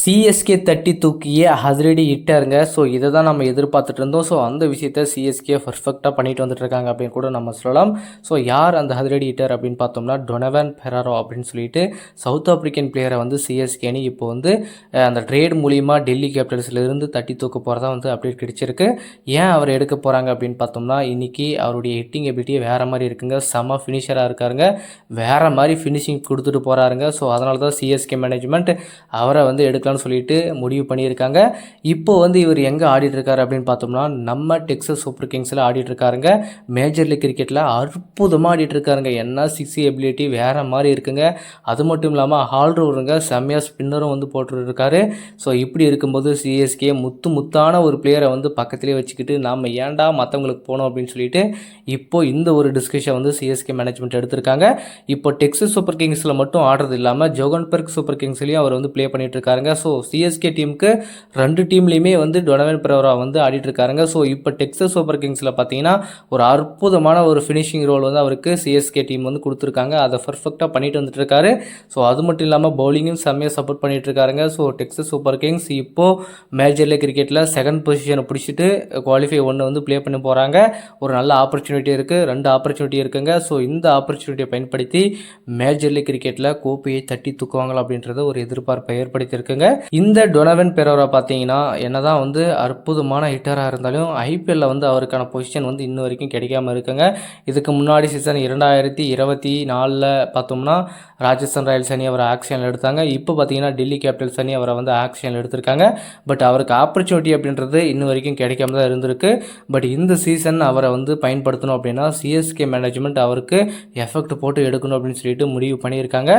CSK தட்டி தூக்கியே அதிரடி இட்டாருங்க. So இதை தான் நம்ம எதிர்பார்த்துட்டு இருந்தோம். ஸோ அந்த விஷயத்த சிஎஸ்கே பர்ஃபெக்டாக பண்ணிட்டு வந்துட்டு இருக்காங்க அப்படின்னு கூட நம்ம சொல்லலாம். ஸோ யார் அந்த அதிரடி இட்டர் அப்படின்னு பார்த்தோம்னா டொனவன் பெராரோ அப்படின்னு சொல்லிட்டு சவுத் ஆப்பிரிக்கன் பிளேயரை வந்து சிஎஸ்கே இப்போ வந்து அந்த ட்ரேட் மூலிமா டெல்லி கேபிட்டல்ஸ்லேருந்து தட்டி தூக்க போகிறதா வந்து அப்டேட் கிடைச்சிருக்கு. ஏன் அவர் எடுக்க போகிறாங்க அப்படின்னு பார்த்தோம்னா இன்னைக்கு அவருடைய ஹிட்டிங் எபிலிட்டியே வேறு மாதிரி இருக்குங்க. செம ஃபினிஷராக இருக்காருங்க. வேறு மாதிரி ஃபினிஷிங் கொடுத்துட்டு போகிறாருங்க ஸோ அதனால தான் சிஎஸ்கே மேனேஜ்மெண்ட் அவரை வந்து இருக்கான்னு சொல்லிட்டு முடிவு பண்ணியிருக்காங்க. இப்போ வந்து இவர் எங்கே ஆடிட்டுருக்காரு அப்படின்னு பார்த்தோம்னா நம்ம டெக்ஸஸ் சூப்பர் கிங்ஸில் ஆடிட்டுருக்காருங்க. மேஜர் லீக் கிரிக்கெட்டில் அற்புதமாக ஆடிட்டுருக்காருங்க. என்ன சிக்ஸி எபிலிட்டி வேறு மாதிரி இருக்குங்க. அது மட்டும் இல்லாமல் ஆல்ரவுண்டருங்க செம்மையாக ஸ்பின்னரும் வந்து போட்டுட்டு ஸோ இப்படி இருக்கும்போது சிஎஸ்கே முத்து முத்தான ஒரு பிளேயரை வந்து பக்கத்துலேயே வச்சுக்கிட்டு நாம் ஏன்டா மற்றவங்களுக்கு போனோம் அப்படின்னு சொல்லிட்டு இப்போ இந்த ஒரு டிஸ்கஷன் வந்து சிஎஸ்கே மேனேஜ்மெண்ட் எடுத்திருக்காங்க. இப்போ டெக்ஸஸ் சூப்பர் கிங்ஸில் மட்டும் ஆடுறது இல்லாமல் ஜோகன்பர்க் சூப்பர் கிங்ஸ்லேயும் அவர் வந்து ப்ளே பண்ணிட்டு இருக்காருங்க. ஸோ சிஎஸ்கே டீமுக்கு ரெண்டு டீம்லேயுமே வந்து டொனவன் பிரவரா வந்து ஆடிட்டு இருக்காருங்க ஸோ இப்போ டெக்ஸஸ் சூப்பர் கிங்ஸில் பார்த்தீங்கன்னா ஒரு அற்புதமான ஒரு ஃபினிஷிங் ரோல் வந்து அவருக்கு சிஎஸ்கே டீம் வந்து கொடுத்துருக்காங்க. அதை பர்ஃபெக்டாக பண்ணிட்டு வந்துட்டுருக்காரு. ஸோ அது மட்டும் இல்லாமல் பவுலிங்கும் செம்மையாக சப்போர்ட் பண்ணிட்டுருக்காருங்க. ஸோ டெக்ஸஸ் சூப்பர் கிங்ஸ் இப்போது மேஜர் லீக் கிரிக்கெட்டில் செகண்ட் பொசிஷனை பிடிச்சிட்டு குவாலிஃபை ஒன்று வந்து ப்ளே பண்ண போகிறாங்க ஒரு நல்ல ஆப்பர்ச்சுனிட்டி இருக்குது ரெண்டு ஆப்பர்ச்சுனிட்டி இருக்குங்க. ஸோ இந்த ஆப்பர்ச்சுனிட்டியை பயன்படுத்தி மேஜர் லீக் கிரிக்கெட்டில் கோப்பையை தட்டி தூக்குவாங்களா அப்படின்றத ஒரு எதிர்பார்ப்பை ஏற்படுத்தியிருக்குங்க. இந்த டொனவன் பெரோரா பார்த்தீங்கன்னா என்னதான் வந்து அற்புதமான ஹிட்டராக இருந்தாலும் ஐபிஎல்ல வந்து அவருக்கான பொசிஷன் வந்து இன்ன வரைக்கும் கிடைக்காம இருக்குங்க. இதுக்கு முன்னாடி சீசன் இரண்டாயிரத்தி இருபத்தி நாலில் பார்த்தோம்னா ராஜஸ்தான் ராயல்ஸ் அணி அவரை ஆக்ஷனில் எடுத்தாங்க. இப்போ பார்த்தீங்கன்னா டெல்லி கேபிட்டல்ஸ் அணி அவரை வந்து ஆக்ஷனில் எடுத்திருக்காங்க. பட் அவருக்கு ஆப்பர்ச்சுனிட்டி அப்படின்றது இன்ன வரைக்கும் கிடைக்காம தான் இருந்திருக்கு. பட் இந்த சீசன் அவரை வந்து பயன்படுத்தணும் அப்படின்னா சிஎஸ்கே மேனேஜ்மெண்ட் அவருக்கு எஃபெக்ட் போட்டு எடுக்கணும் அப்படின்னு சொல்லிட்டு முடிவு பண்ணியிருக்காங்க.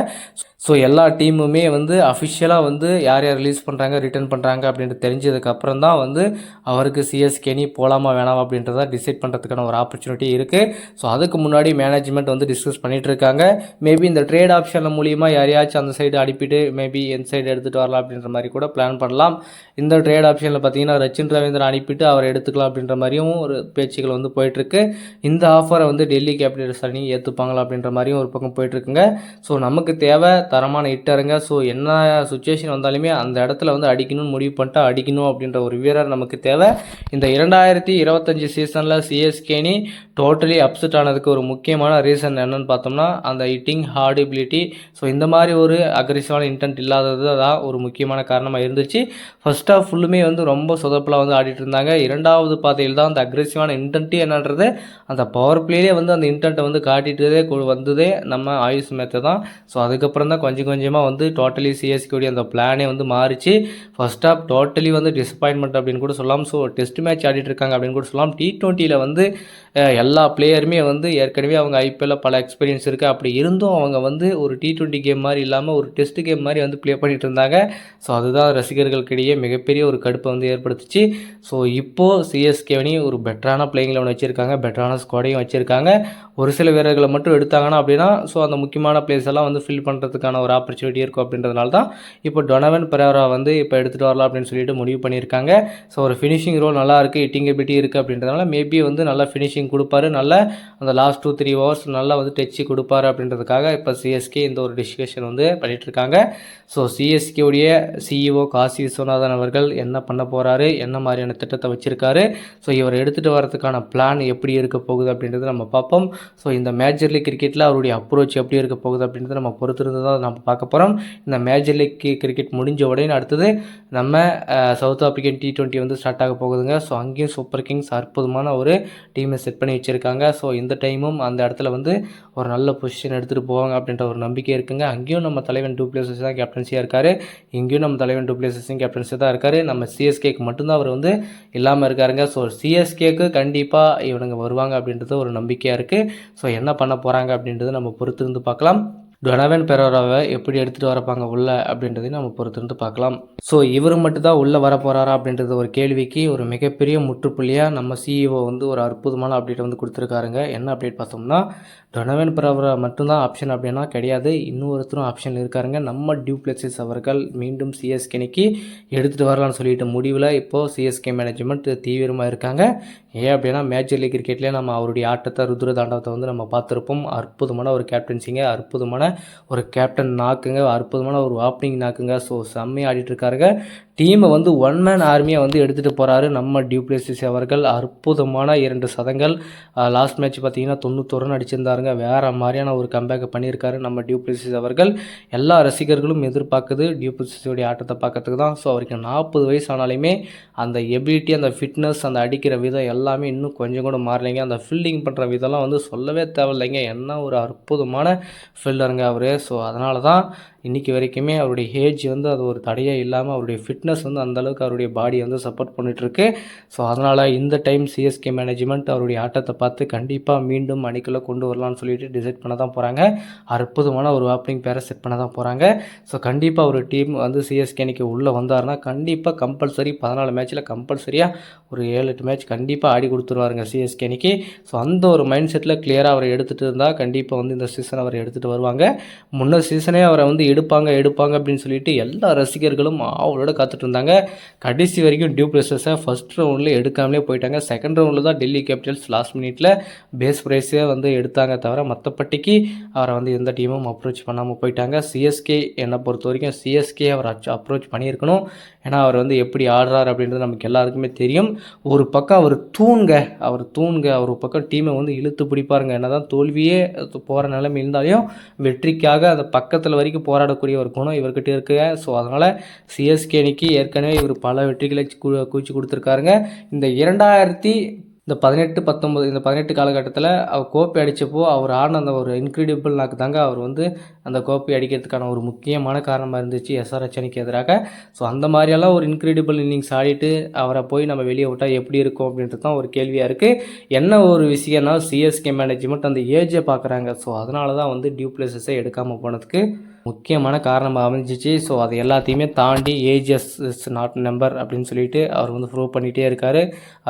ஸோ எல்லா டீமுமே வந்து அஃபிஷியலாக வந்து யார் யார் ரிலீஸ் பண்ணுறாங்க ரிட்டர்ன் பண்ணுறாங்க அப்படின்ட்டு தெரிஞ்சதுக்கப்புறம் தான் வந்து அவருக்கு சிஎஸ்கேனி போகலாமா வேணாமா அப்படின்றத டிசைட் பண்ணுறதுக்கான ஒரு ஆப்பர்ச்சுனிட்டி இருக்குது ஸோ அதுக்கு முன்னாடி மேனேஜ்மெண்ட் வந்து டிஸ்கஸ் பண்ணிட்டு இருக்காங்க. மேபி இந்த ட்ரேட் ஆப்ஷன் மூலியமாக யாரையாச்சும் அந்த சைடு அனுப்பிட்டு மேபி எந்த சைடு எடுத்துகிட்டு வரலாம் அப்படின்ற மாதிரி கூட பிளான் பண்ணலாம். இந்த ட்ரேட் ஆப்ஷனில் பார்த்தீங்கன்னா ரச்சின் ரவீந்திரன் அனுப்பிட்டு அவர் எடுத்துக்கலாம் அப்படின்ற மாதிரியும் ஒரு பேச்சுகள் வந்து போயிட்டுருக்கு. இந்த ஆஃபரை வந்து டெல்லி கேபிட்டல்ஸ் அணி ஏற்றுப்பாங்களா அப்படின்ற மாதிரியும் ஒரு பக்கம் போயிட்டுருக்குங்க. ஸோ நமக்கு தேவை தரமான இட்டருங்க ஸோ என்ன சுச்சுவேஷன் வந்தாலுமே அந்த இடத்துல வந்து அடிக்கணும்னு முடிவு பண்ணிட்டு அடிக்கணும் அப்படின்ற ஒரு வீரர் நமக்கு தேவை. இந்த இரண்டாயிரத்தி இருபத்தஞ்சி சீசனில் சிஎஸ்கேனி டோட்டலி அப்செட் ஆனதுக்கு ஒரு முக்கியமான ரீசன் என்னன்னு பார்த்தோம்னா அந்த ஹிட்டிங் ஹார்டிபிலிட்டி ஸோ இந்த மாதிரி ஒரு அக்ரெசிவான இன்டென்ட் இல்லாதது தான் ஒரு முக்கியமான காரணமாக இருந்துச்சு. ஃபர்ஸ்ட் ஆஃப் ஃபுல்லுமே வந்து ரொம்ப சொதப்பலாக வந்து ஆடிட்டு இருந்தாங்க. இரண்டாவது பாதையில் தான் அந்த அக்ரெசிவான இன்டென்ட்டு என்னன்றது அந்த பவர் பிளேலே வந்து அந்த இன்டென்ட்டை வந்து காட்டிட்டதே வந்ததே நம்ம ஆயுஷ் மேத்தை தான். ஸோ அதுக்கப்புறம் தான் கொஞ்சம் கொஞ்சமாக வந்து டோட்டலி சிஎஸ்கேடைய அந்த பிளானே வந்து மாறிச்சு. ஃபஸ்ட் ஆஃப் டோட்டலி வந்து டிசப்பாயின்மெண்ட் அப்படின்னு கூட சொல்லலாம். ஸோ டெஸ்ட் மேட்ச் ஆடிட்டு இருக்காங்க அப்படின்னு கூட சொல்லலாம். டி டுவெண்ட்டியில் வந்து எல்லா பிளேயருமே வந்து ஏற்கனவே அவங்க ஐபிஎல்ல பல எக்ஸ்பீரியன்ஸ் இருக்குது அப்படி இருந்தும் அவங்க வந்து ஒரு டி டுவெண்ட்டி கேம் மாதிரி இல்லாமல் ஒரு டெஸ்ட் கேம் மாதிரி வந்து ப்ளே பண்ணிட்டு இருந்தாங்க ஸோ அதுதான் ரசிகர்களுக்கிடையே மிகப்பெரிய ஒரு கடுப்பை வந்து ஏற்படுத்துச்சு. ஸோ இப்போது சிஎஸ்கேவனையும் ஒரு பெட்டரான பிளேயிங் லெவன் வச்சுருக்காங்க. பெட்டரான ஸ்குவாடையும் வச்சுருக்காங்க. ஒரு சில வீரர்களை மட்டும் எடுத்தாங்கன்னா அப்படின்னா ஸோ அந்த முக்கியமான பிளேஸ் எல்லாம் வந்து ஃபில் பண்ணுறதுக்கான ஒரு ஆப்பர்ச்சுனிட்டி இருக்கும் அப்படின்றதுனால தான் இப்போ டொனவன் பெரேரா வந்து இப்போ எடுத்துகிட்டு வரலாம் அப்படின்னு சொல்லிட்டு முடிவு பண்ணியிருக்காங்க. ஸோ ஒரு ஃபினிஷிங் ரோல் நல்லா இருக்குது ஹிட்டிங் எபிலிட்டி இருக்குது அப்படின்றதுனால மேபி வந்து நல்லா ஃபினிஷிங் கொடுப்பாரு. நல்லா அந்த லாஸ்ட் டூ த்ரீ ஹவர்ஸ் நல்லா வந்து டச்சு கொடுப்பாரு அப்படின்றதுக்காக இப்போ சிஎஸ்கே இந்த ஒரு டிஸ்கஷன் வந்து பண்ணிகிட்ருக்காங்க இருக்காங்க ஸோ சிஎஸ்கே உடைய சிஇஓ காசி விஸ்வநாதன் அவர்கள் என்ன பண்ண போகிறாரு என்ன மாதிரியான திட்டத்தை வச்சுருக்காரு? ஸோ இவர் எடுத்துகிட்டு வரதுக்கான பிளான் எப்படி இருக்க போகுது அப்படின்றத நம்ம பார்ப்போம். ஸோ இந்த மேஜர் லீக் கிரிக்கெட்டில் அவருடைய அப்ரோச் எப்படி இருக்க போகுது அப்படின்றத நம்ம பொறுத்திருந்து தான் நம்ம பார்க்க போகிறோம் இந்த மேஜர் லீக் கிரிக்கெட் முடிஞ்ச முடிஞ்ச உடனே அடுத்தது நம்ம சவுத் ஆப்ரிக்கன் டி டுவெண்ட்டி வந்து ஸ்டார்ட் ஆக போகுதுங்க. ஸோ அங்கேயும் சூப்பர் கிங்ஸ் அற்புதமான ஒரு டீமை செட் பண்ணி வச்சுருக்காங்க. ஸோ இந்த டைமும் அந்த இடத்துல வந்து ஒரு நல்ல பொசிஷன் எடுத்துகிட்டு போவாங்க அப்படின்ற ஒரு நம்பிக்கை இருக்குங்க. அங்கேயும் நம்ம தலைவன் டூ பிளேசஸ் தான் கேப்டன்சியாக இருக்கார். இங்கேயும் நம்ம தலைவன் டூ பிளேசஸும் கேப்டன்சி தான் இருக்கார். நம்ம சிஎஸ்கேக்கு மட்டும்தான் அவர் வந்து இல்லாமல் இருக்காருங்க. ஸோ சிஎஸ்கேக்கு கண்டிப்பாக இவனுங்க வருவாங்க அப்படின்றது ஒரு நம்பிக்கையாக இருக்குது ஸோ என்ன பண்ண போகிறாங்க அப்படின்றத நம்ம பொறுத்திருந்து பார்க்கலாம். டொனவன் பெரோராவை எப்படி எடுத்துகிட்டு வரப்பாங்க உள்ள அப்படின்றதையும் நம்ம பொறுத்திருந்து பார்க்கலாம். ஸோ இவர் மட்டும்தான் உள்ளே வர போகிறாரா அப்படின்றது ஒரு கேள்விக்கு ஒரு மிகப்பெரிய முற்றுப்புள்ளியாக நம்ம சிஇஓ வந்து ஒரு அற்புதமான அப்டேட் வந்து கொடுத்துருக்காருங்க. என்ன அப்டேட் பார்த்தோம்னா டொனவன் பெரோரா மட்டும்தான் ஆப்ஷன் அப்படின்னா கிடையாது. இன்னொருத்தரும் ஆப்ஷன் இருக்காருங்க. நம்ம டியூப்ளெக்ஸஸ் அவர்கள் மீண்டும் சிஎஸ்கேனிக்கு எடுத்துகிட்டு வரலாம்னு சொல்லிட்டு முடிவில் இப்போது சிஎஸ்கே மேனேஜ்மெண்ட் தீவிரமாக இருக்காங்க. ஏன் அப்படின்னா மேஜர் லீக் கிரிக்கெட்லேயே நம்ம அவருடைய ஆட்டத்தை ருத்ர தாண்டவத்தை வந்து நம்ம பார்த்துருப்போம். அற்புதமான ஒரு கேப்டன்சிங்க அற்புதமான ஒரு கேப்டன் நாக்குங்க அற்புதமான ஒரு ஓப்பனிங் நாக்குங்க ஸோ செம்மையாக ஆடிட்டுருக்காருங்க டீமை வந்து ஒன் மேன் ஆர்மியை வந்து எடுத்துகிட்டு போகிறாரு நம்ம டியூப்ளேசிஸ் அவர்கள். அற்புதமான இரண்டு சதங்கள். லாஸ்ட் மேட்ச் பார்த்தீங்கன்னா தொண்ணூத்தொரு ரன் அடிச்சிருந்தாருங்க. வேறு மாதிரியான ஒரு கம்பேக்கை பண்ணியிருக்காரு நம்ம டியூப்ளேசிஸ் அவர்கள். எல்லா ரசிகர்களும் எதிர்பார்க்குது டியூப்ளேசிஸோடைய ஆட்டத்தை பார்க்கறதுக்கு தான். ஸோ அவருக்கு நாற்பது வயசு ஆனாலுமே அந்த எபிலிட்டி அந்த ஃபிட்னஸ் அந்த அடிக்கிற விதம் எல்லாமே இன்னும் கொஞ்சம் கூட மாறலைங்க. அந்த ஃபீல்டிங் பண்ணுற விதம்லாம் வந்து சொல்லவே தேவையில்லைங்க. என்ன ஒரு அற்புதமான ஃபீல்டருங்க அவர். ஸோ அதனால தான் இன்றைக்கி வரைக்குமே அவருடைய ஏஜ் வந்து அது ஒரு தடையே இல்லாமல் அவருடைய ஃபிட்னஸ் வந்து அந்தளவுக்கு அவருடைய பாடியை வந்து சப்போர்ட் பண்ணிகிட்ருக்கு ஸோ அதனால் இந்த டைம் சிஎஸ்கே மேனேஜ்மெண்ட் அவருடைய ஆட்டத்தை பார்த்து கண்டிப்பாக மீண்டும் அணிக்குள்ளே கொண்டு வரலாம்னு சொல்லிட்டு டிசைட் பண்ண தான் போகிறாங்க அற்புதமான ஒரு ஓப்பனிங் பேரை செட் பண்ண தான் போகிறாங்க ஸோ கண்டிப்பாக ஒரு டீம் வந்து சிஎஸ்கே அணிக்கு உள்ளே வந்தார்னா கண்டிப்பாக கம்பல்சரி பதினாலு மேட்ச்சில் கம்பல்சரியாக ஒரு ஏழு எட்டு மேட்ச் கண்டிப்பாக ஆடி கொடுத்துருவாருங்க சிஎஸ்கே அணிக்கு. ஸோ அந்த ஒரு மைண்ட் செட்டில் கிளியராக அவரை எடுத்துகிட்டு இருந்தால் கண்டிப்பாக வந்து இந்த சீசன் அவரை எடுத்துகிட்டு வருவாங்க. முன்ன சீசனே அவரை வந்து எடுப்பாங்க எடுப்பாங்க அப்படின்னு சொல்லிட்டு எல்லா ரசிகர்களும் அவளோட பார்த்துட்டு இருந்தாங்க கடைசி வரைக்கும் டியூ ப்ளஸஸை ஃபஸ்ட் ரவுண்டில் எடுக்காமலே போயிட்டாங்க. செகண்ட் ரவுண்டில் தான் டெல்லி கேபிட்டல்ஸ் லாஸ்ட் மினிட்ல பேஸ் ப்ரைஸே வந்து எடுத்தாங்க தவிர மற்றப்பட்டிக்கு அவரை வந்து எந்த டீமும் அப்ரோச் பண்ணாமல் போயிட்டாங்க. சிஎஸ்கே என்னை பொறுத்த வரைக்கும் சிஎஸ்கே அவர் அப்ரோச் பண்ணியிருக்கணும். ஏன்னா அவர் வந்து எப்படி ஆடுறார் அப்படின்றது நமக்கு எல்லாருக்குமே தெரியும். ஒரு பக்கம் அவர் தூண்க அவர் தூண்க அவர் பக்கம் டீமை வந்து இழுத்து பிடிப்பாருங்க. என்ன தான் தோல்வியே போகிற நிலைமை இருந்தாலும் வெற்றிக்காக அந்த பக்கத்தில் வரைக்கும் போராடக்கூடிய ஒரு குணம் இவர்கிட்ட இருக்குங்க ஸோ அதனால் சிஎஸ்கே அணிக்கு ஏற்கனவே இவர் பல வெற்றிகளை குவிச்சு கொடுத்துருக்காருங்க. இந்த இரண்டாயிரத்தி இந்த பதினெட்டு பத்தொம்பது இந்த பதினெட்டு காலகட்டத்தில் அவர் கோப்பை அடித்தப்போ அவர் ஆடின அந்த ஒரு இன்க்ரெடிபிள் நாக்கு தாங்க அவர் வந்து அந்த கோப்பை அடிக்கிறதுக்கான ஒரு முக்கியமான காரணமாக இருந்துச்சு எஸ்ஆர்எச் அணிக்கு எதிராக. ஸோ அந்த மாதிரியெல்லாம் ஒரு இன்க்ரெடிபிள் இன்னிங்ஸ் ஆடிட்டு அவரை போய் நம்ம வெளியே விட்டால் எப்படி இருக்கும் அப்படின்றது தான் ஒரு கேள்வியாக இருக்குது என்ன ஒரு விஷயம்னா சிஎஸ்கே மேனேஜ்மெண்ட் அந்த ஏஜை பார்க்குறாங்க ஸோ அதனால தான் வந்து டியூ பிளேசஸை எடுக்காமல் போனதுக்கு முக்கியமான காரணமாக அமைஞ்சிச்சு. ஸோ அது எல்லாத்தையுமே தாண்டி ஏஜிஎஸ் இஸ் நாட் நம்பர் அப்படின்னு சொல்லிட்டு அவர் வந்து ப்ரூவ் பண்ணிகிட்டே இருக்கார்.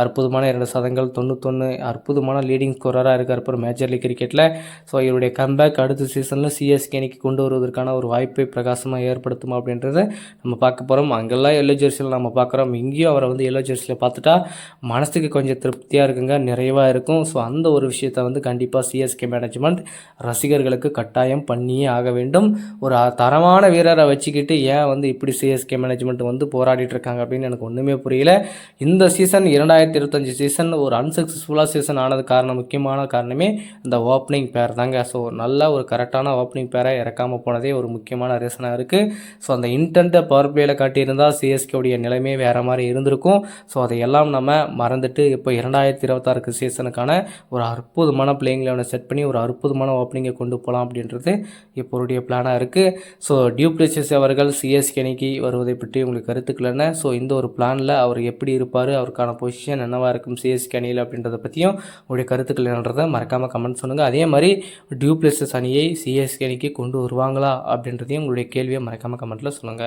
அற்புதமான இரண்டு சதங்கள் தொண்ணூத்தொன்று அற்புதமான லீடிங் ஸ்கோரராக இருக்கார் இப்போ மேஜர் லீக் கிரிக்கெட்டில் ஸோ இவருடைய கம்பேக் அடுத்த சீசனில் சிஎஸ்கே அணிக்கு கொண்டு வருவதற்கான ஒரு வாய்ப்பை பிரகாசமாக ஏற்படுத்துமா அப்படின்றத நம்ம பார்க்க போகிறோம் அங்கெல்லாம் எல்லோ ஜெர்சியில் நம்ம பார்க்குறோம். இங்கேயும் அவரை வந்து எல்லோ ஜெர்சியில் பார்த்துட்டா மனசுக்கு கொஞ்சம் திருப்தியாக இருக்குங்க நிறைவாக இருக்கும். ஸோ அந்த ஒரு விஷயத்தை வந்து கண்டிப்பாக சிஎஸ்கே மேனேஜ்மெண்ட் ரசிகர்களுக்கு கட்டாயம் பண்ணியே ஆக வேண்டும். ஒரு தரமான வீரரை வச்சுக்கிட்டு ஏன் வந்து இப்படி சிஎஸ்கே மேனேஜ்மெண்ட் வந்து போராடிட்டு இருக்காங்க அப்படின்னு எனக்கு ஒன்றுமே புரியல. இந்த சீசன் இரண்டாயிரத்தி இருபத்தஞ்சி சீசன் ஒரு அன்சக்ஸஸ்ஃபுல்லாக சீசன் ஆனது காரணம் முக்கியமான காரணமே இந்த ஓப்பனிங் பேர் தாங்க. ஸோ நல்ல ஒரு கரெக்டான ஓப்பனிங் பேரை இறக்காமல் போனதே ஒரு முக்கியமான ரீசனாக இருக்குது ஸோ அந்த இன்டென்ட்டை பவர் பிளேயில் காட்டியிருந்தால் சிஎஸ்கேவுடைய நிலைமையே வேறு மாதிரி இருந்திருக்கும். ஸோ அதையெல்லாம் நம்ம மறந்துட்டு இப்போ இரண்டாயிரத்தி இருபத்தாறுக்கு சீசனுக்கான ஒரு அற்புதமான பிளேயிங் லெவனை செட் பண்ணி ஒரு அற்புதமான ஓப்பனிங்கை கொண்டு போகலாம் அப்படின்றது இப்போருடைய பிளானாக இருக்குது இருக்குது ஸோ டியூப்ளேசிஸ் அவர்கள் சிஎஸ்கே அணிக்கு வருவதை பற்றி உங்களுக்கு கருத்துக்கள் என்ன? ஸோ இந்த ஒரு பிளானில் அவர் எப்படி இருப்பார்? அவருக்கான பொசிஷன் என்னவாக இருக்கும் சிஎஸ்கே அணியில் அப்படின்றத பற்றியும் உங்களுடைய கருத்துக்கள் என்னன்றதை மறக்காமல் கமெண்ட் சொல்லுங்கள் அதே மாதிரி டியூப்ளேசஸ் அணியை சிஎஸ்கே அணிக்கு கொண்டு வருவாங்களா அப்படின்றதையும் உங்களுடைய கேள்வியை மறக்காமல் கமெண்ட்டில் சொல்லுங்கள்